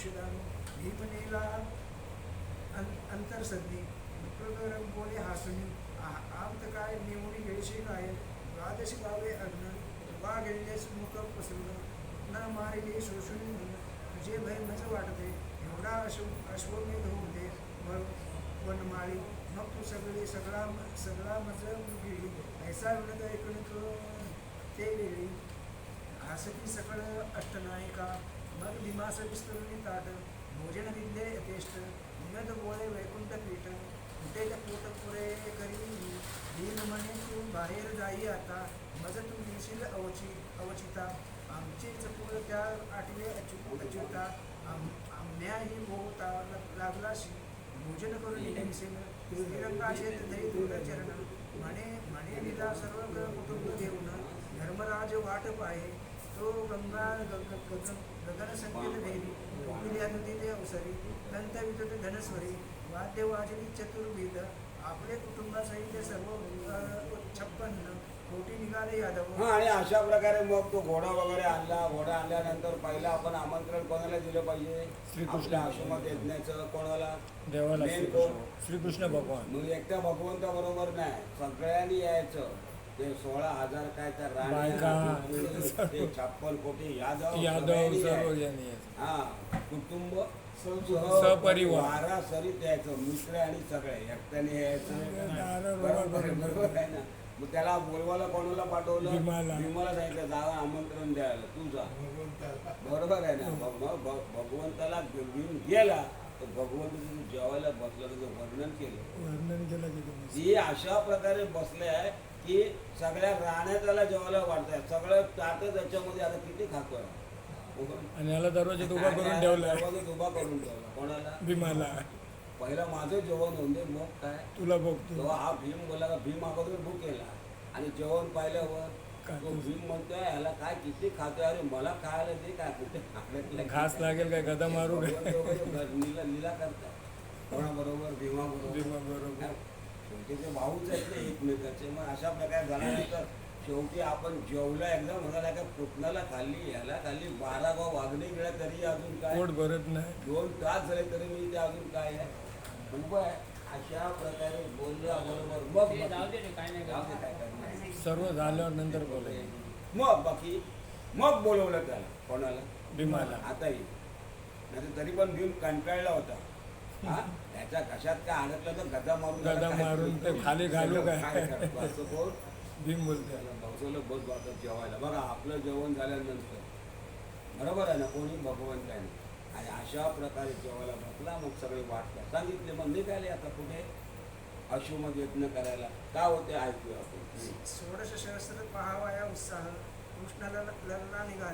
मोक्षदान भीमनेला अं- अंतरसद्दी विप्रकर बोले हासुनी आ- आमत काय निवडी गेळशी काय द्वादश गावे अग्न वा गेलेस मुख पसरून न मारिले शोषून तुझे भय मज वाटते एवढा अश्व अश्वमेध होऊ दे व- वनमाळी मग तू सगळे सगळा सगळा मज गेली. ऐसा विनद ऐकून तो ते वेळी आसकी सकळ अष्टनायिका मग भीमास विस्तरुणी ताट भोजन दिले यथेष्ट निगद गोळे वैकुंठपीठ पीठ कुठे पुरे करी दीन म्हणे तू बाहेर जाई आता मज तू दिशील अवची अवचिता आमची चपूळ त्या आठवे अच्यु अच्युता आम आम्याही मोहता लागलाशी भोजन करून निघेन श्रीरंगाचे दही तुला चरण म्हणे म्हणे लिला सर्व कुटुंब घेऊन धर्मराज वाट पाहे गंगा ग- ग- गगन गगन संकेत भेदी टोपली अनुदिते अवसरी दंत विदुत धनस्वरी वाद्य वाजली चतुर्विध आपले कुटुंबासहित सर्व छप्पन्न कोटी निघाले यादव. हा आणि अशा प्रकारे मग तो घोडा वगैरे आणला. घोडा आणल्यानंतर पहिला आपण आमंत्रण कोणाला दिलं पाहिजे? श्रीकृष्ण. आश्रमात यज्ञाचं कोणाला? देवाला? श्रीकृष्ण. भगवान. मग एकट्या भगवंता बरोबर नाही. सगळ्यांनी यायचं. ते सोळा हजार काय तर बायका. राण्या ते छप्पन कोटी यादव यादव सगळ्यांनी सर्व यायचं. यांनी यायचं. हा कुटुंब सपरिवार. वारा सरीत यायचं मित्र आणि सगळे एकट्याने यायचं बरोबर आहे, बरोबर. आहे ना मग त्याला बोलवायला कोणाला पाठवलं भीमाला. भीमाला सांगितलं जावा आमंत्रण द्यायला तू जा बरोबर आहे ना मग भ- भगवंताला घेऊन गेला तर जेवायला बसला त्याचं वर्णन केलं वर्णन केलं की तुम्ही. ती अशा प्रकारे बसले आहे की सगळ्या राण्या त्याला जेवायला वाटत सगळं ताट त्याच्यामध्ये आता किती खातोय आणि याला दरवाजात उभा करून ठेवलाय. दरवाजात उभा करून ठेवला कोणाला? भीमाला. पहिला माझं जेवण होऊन दे मग काय? तुला बघतो तेव्हा हा भीम बोला का भीम अगोदर भूक केला. आणि जेवण पाहिल्यावर भीम म्हणतोय ह्याला काय किती खातोय? अरे मला खायला दे काय कुठे घास लागेल काय गदा मारू काय लीला करतात. कोणाबरोबर? भीमा बरोबर शेवटी ते भाऊच आहेत ना एकमेकाचे. मग अशा प्रकारे झाल्यानंतर शेवटी आपण जेवलं एकदम म्हणाला का पुतणाला खाल्ली ह्याला खाल्ली बारा गाव वागणे गेल्या तरी अजून काय? पोट भरत नाही. दोन तास झाले तरी मी ते अजून काय आहे? अशा प्रकारे बोलल्याबरोबर मग ते जाऊ दे बाकी- रे, काय नाही काय. सर्व झाल्यावर नंतर बोलायचं मग बाकी मग बोलवलं त्याला कोणाला? भीमाला. आताही. नाही तरी पण भीम कंटाळला होता. हा? त्याच्या कशात काय अडकलं तर गदा मारून गदा त्याला काय मारून? ते खाली घालू काय? काय करतो? असं बोल. भीम बोलते. त्याला बसवलं बस वाटत जेवायला. बघा आपलं जेवण झाल्यानंतर. बरोबर आहे ना? कोणी भगवंताने आणि अशा प्रकारे जेवायला बसला मग सगळे वाटतात सांगितले मग निघाले आता कुठे अशुभ यत्न करायला. का होते? ऐकूया आपण. षोडश सहस्र पहावाया उत्साह कृष्णाला लग्ना निघाला.